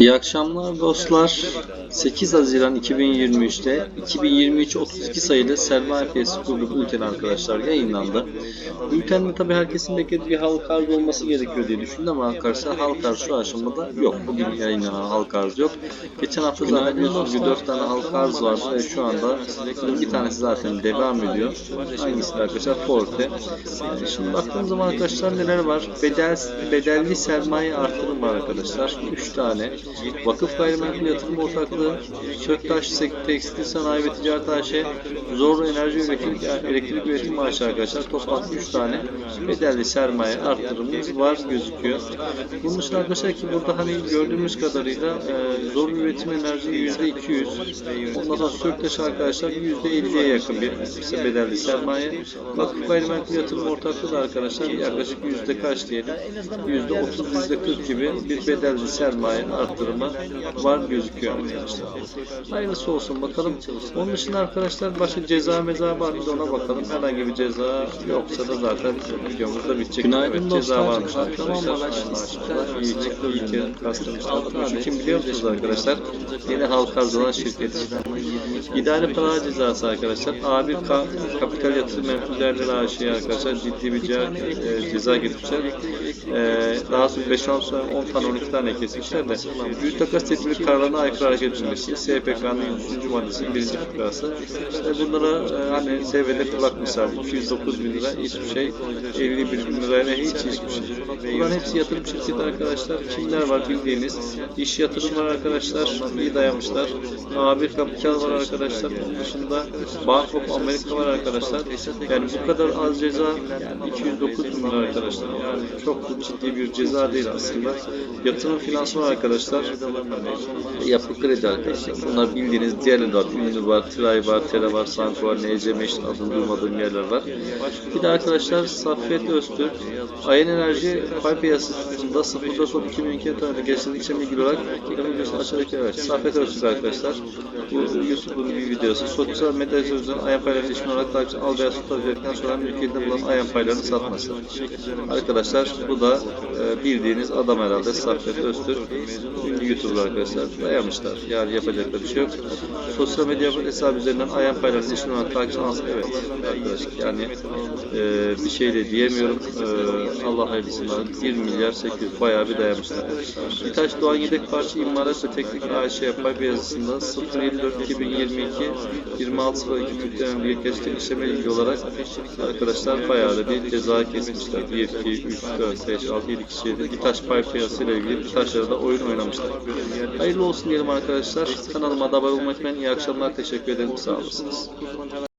İyi akşamlar dostlar. 8 Haziran 2023'te 2023 32 sayılı Sermaye Piyasası Kurulu bülteni arkadaşlar yayınlandı. Bültende tabi herkesin beklediği bir halk arzı olması gerekiyor diye düşündüm ama arkadaşlar halk arzı şu aşamada yok. Bugün yayınlanan halk arzı yok. Geçen hafta zaten biliyorsunuz bir 4 tane halk arzı vardı ve şu anda bir tanesi zaten devam ediyor. Hangisi arkadaşlar? Forte. Şimdi baktığımız zaman arkadaşlar neler var? Bedel, bedelli sermaye artırım var arkadaşlar. 3 tane. Vakıf Gayrimenkul Yatırım Ortaklığı, Söktaş Tekstil Sanayi ve Ticaret AŞ, Zorlu Enerji Üretim, Elektrik Üretim Maaşı arkadaşlar. Toplam 3 tane bedelli sermaye artırımımız var gözüküyor. Bunun dışında arkadaşlar ki burada hani gördüğümüz kadarıyla e, zorlu üretim enerji %200. Ondan sonra Söktaş arkadaşlar %50'ye yakın bir bedelli sermaye. Vakıf Gayrimenkul Yatırım Ortaklığı da arkadaşlar yaklaşık yüzde kaç diyelim? Yüzde 30, yüzde 40 gibi bir bedelli sermaye artırımı var gözüküyor arkadaşlar. Hayırlısı olsun bakalım. Onun dışında arkadaşlar başka ceza meza var mı ona bakalım. Herhangi bir ceza yoksa da zaten videomuzda bitecek. Günaydın evet, ceza varmış arkadaşlar. Maşallah. İyi ki, iyi ki kastırmışlar. Şu kim biliyor musunuz arkadaşlar? Yeni halka arz şirket. İdari para cezası arkadaşlar. A1 Ka Kapital Yatırım Menfullerleri AŞ'ye arkadaşlar ciddi bir ceza, e, ceza getirmişler. E, daha sonra 5-10 sonra 10 tane 12 tane kesmişler de büyük takas tedbiri kararına aykırı hareket edilmesi SPK'nın 100. maddesinin 1. fıkrası. İşte bunlara e, hani seviyede kulak misali 209 bin lira hiçbir şey 51 bin liraya hiç hiçbir şey. Bunların hepsi yatırım şirketi arkadaşlar. Kimler var bildiğiniz. İş yatırım var arkadaşlar. İyi dayanmışlar. A1 Kapital var arkadaşlar. Bunun dışında Bank of America var arkadaşlar. Yani bu kadar az ceza yani 209 bin lira arkadaşlar. Yani çok ciddi bir ceza değil aslında. Yatırım finansman arkadaşlar. Yapı kredi arkadaşlar. Bunlar bildiğiniz diğerleri var. Ünlü var, Tray var, Tera var, Sank var, NCM işte adını duymadığım yerler var. Bir de arkadaşlar Saffet Öztürk. Ayın Enerji pay piyasasında 0'da son 2002 tarihinde geçtiği işlem ilgili olarak reklam videosunu aşağıdaki evet. Saffet Öztürk arkadaşlar. Bu YouTube'un bir videosu. Sosyal medya sözlerinin ayın paylarını işin olarak takip al veya tutar verdikten sonra mülkiyetinde bulunan ayın paylarını satması. Arkadaşlar bu da e, bildiğiniz adam herhalde Saffet Öztürk. Ünlü YouTuber arkadaşlar. Dayanmışlar. Yani yapacak da bir şey yok. Sosyal medya hesabı üzerinden ayın paylarını işin olarak takip alması. Evet arkadaşlar yani e, bir şey de diyemiyorum. E, Allah hayırlısına 1 milyar 800 bayağı bir dayanmışlar. İtaç Doğan Yedek Parça İmalat ve Teknik AŞ pay piyasasında 054 2022 26 02 yüklenen bir geçtik işleme ilgili olarak arkadaşlar bayağı da bir ceza kesmişler. 1, 2, 3, 4, 5, 6, 7 kişiye de İtaç pay piyasasıyla ilgili İtaçlara da oyun oynamışlar. Hayırlı olsun diyelim arkadaşlar. Kanalıma da abone olmayı unutmayın. İyi akşamlar. Teşekkür ederim. Sağ olasınız.